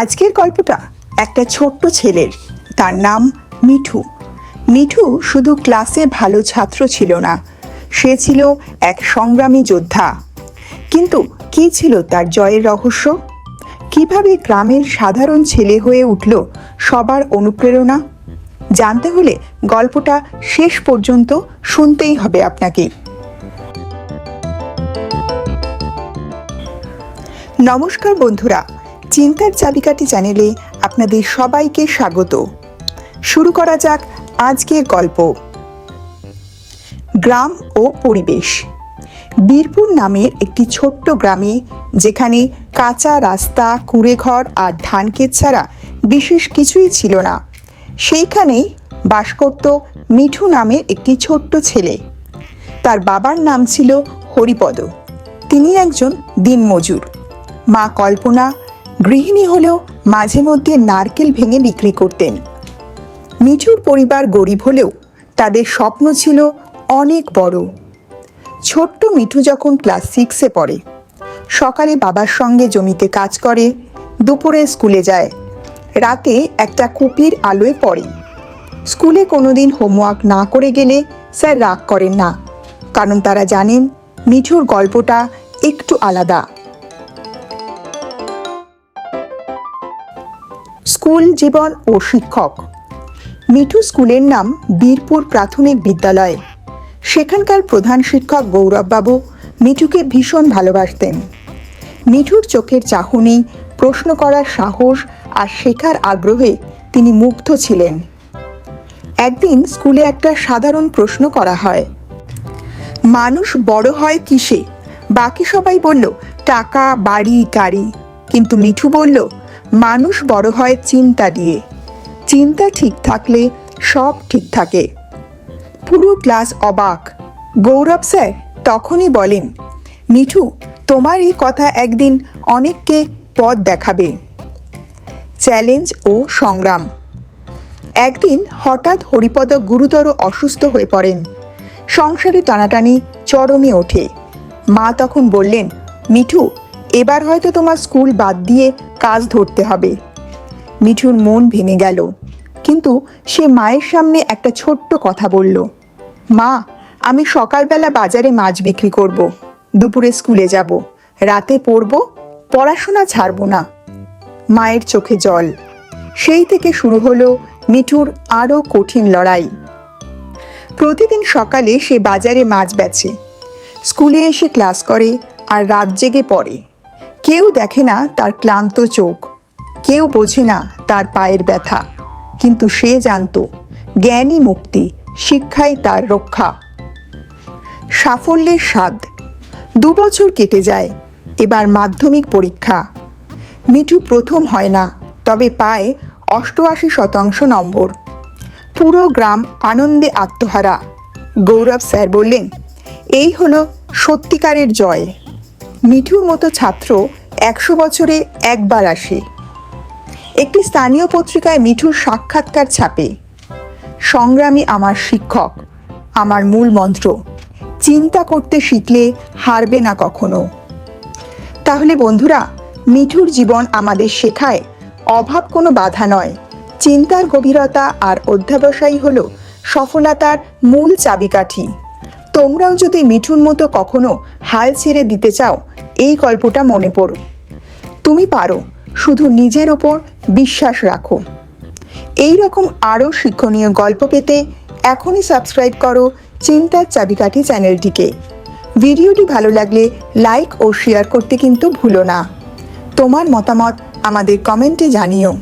আজকের গল্পটা একটা ছোট্ট ছেলের। তার নাম মিঠু। মিঠু শুধু ক্লাসে ভালো ছাত্র ছিল না, সে ছিল এক সংগ্রামী যোদ্ধা। কিন্তু কি ছিল তার জয়ের রহস্য? কীভাবে গ্রামের সাধারণ ছেলে হয়ে উঠল সবার অনুপ্রেরণা? জানতে হলে গল্পটা শেষ পর্যন্ত শুনতেই হবে আপনাকে। নমস্কার বন্ধুরা চিন্তার চাবিকাঠি চ্যানেলে আপনাদের সবাইকে স্বাগত। শুরু করা যাক আজকের গল্প। গ্রাম ও পরিবেশ। বীরপুর নামের একটি ছোট্ট গ্রামে যেখানে কাঁচা রাস্তা, কুড়েঘর আর ধানক্ষেত ছাড়া বিশেষ কিছুই ছিল না। সেইখানেই বাস করত মিঠু নামের একটি ছোট্ট ছেলে। তার বাবার নাম ছিল হরিপদ। তিনি একজন দিনমজুর। মা কল্পনা গৃহিণী হলেও মাঝে মধ্যে নারকেল ভেঙে বিক্রি করতেন। মিঠুর পরিবার গরিব হলেও তাদের স্বপ্ন ছিল অনেক বড়। ছোট্ট মিঠু যখন ক্লাস সিক্সে পড়ে, সকালে বাবার সঙ্গে জমিতে কাজ করে, দুপুরে স্কুলে যায়, রাতে একটা কুপির আলোয় পড়ে। স্কুলে কোনোদিন হোমওয়ার্ক না করে গেলে স্যার রাগ করেন না, কারণ তারা জানেন মিঠুর গল্পটা একটু আলাদা। স্কুল জীবন ও শিক্ষক। মিঠু স্কুলের নাম বীরপুর প্রাথমিক বিদ্যালয়। সেখানকার প্রধান শিক্ষক গৌরববাবু মিঠুকে ভীষণ ভালোবাসতেন। মিঠুর চোখের চাহনি, প্রশ্ন করার সাহস আর শেখার আগ্রহে তিনি মুগ্ধ ছিলেন। একদিন স্কুলে একটা সাধারণ প্রশ্ন করা হয়। মানুষ বড় হয় কিসে? বাকি সবাই বলল, টাকা, বাড়ি, গাড়ি। কিন্তু মিঠু বলল মানুষ বড় হয় চিন্তা দিয়ে। চিন্তা ঠিক থাকলে সব ঠিক থাকে। পুরো ক্লাস অবাক। গৌরব স্যার তখনই বলেন, মিঠু, তোমার এই কথা একদিন অনেককে পথ দেখাবে। চ্যালেঞ্জ ও সংগ্রাম। একদিন হঠাৎ হরিপদ গুরুতর অসুস্থ হয়ে পড়েন। সংসারে টানাটানি চরমে ওঠে। মা তখন বললেন, মিঠু এবার হয়তো তোমার স্কুল বাদ দিয়ে কাজ ধরতে হবে। মিঠুর মন ভেঙে গেল। কিন্তু সে মায়ের সামনে একটা ছোট্ট কথা বলল, মা, আমি সকালবেলা বাজারে মাছ বিক্রি করব। দুপুরে স্কুলে যাব। রাতে পড়ব, পড়াশোনা ছাড়ব না। মায়ের চোখে জল। সেই থেকে শুরু হলো মিঠুর আরও কঠিন লড়াই। প্রতিদিন সকালে সে বাজারে মাছ বেচে, স্কুলে এসে ক্লাস করে আর রাত জেগে পড়ে। কেউ দেখে না তার ক্লান্ত চোখ। কেউ বোঝে না তার পায়ের ব্যথা। কিন্তু সে জানতো, জ্ঞানী মুক্তি শিক্ষাই তার রক্ষা। সাফল্যের স্বাদ, দু বছর কেটে যায়, এবার মাধ্যমিক পরীক্ষা। মিঠু প্রথম হয় না, তবে পায় অষ্টআশি শতাংশ নম্বর। পুরো গ্রাম আনন্দে আত্মহারা। গৌরব স্যার বললেন, এই হলো সত্যিকারের জয়। মিঠুর মতো ছাত্র একশো বছরে একবার আসে। একটি স্থানীয় পত্রিকায় মিঠুর সাক্ষাৎকার ছাপে। সংগ্রামী আমার শিক্ষক, আমার মূল মন্ত্র, চিন্তা করতে শিখলে হারবে না কখনো। তাহলে বন্ধুরা, মিঠুর জীবন আমাদের শেখায় অভাব কোনো বাধা নয়। চিন্তার গভীরতা আর অধ্যাবসায়ী হলো সফলতার মূল চাবিকাঠি। তোমরাও যদি মিঠুন মতো কখনো হাল ছেড়ে দিতে চাও, এই গল্পটা মনে পড়ো। তুমি পারো, শুধু নিজের ওপর বিশ্বাস রাখো। এই রকম আরও শিক্ষণীয় গল্প পেতে এখনই সাবস্ক্রাইব করো চিন্তার চাবিকাঠি চ্যানেলটিকে। ভিডিওটি ভালো লাগলে লাইক ও শেয়ার করতে কিন্তু ভুলো না। তোমার মতামত আমাদের কমেন্টে জানিও।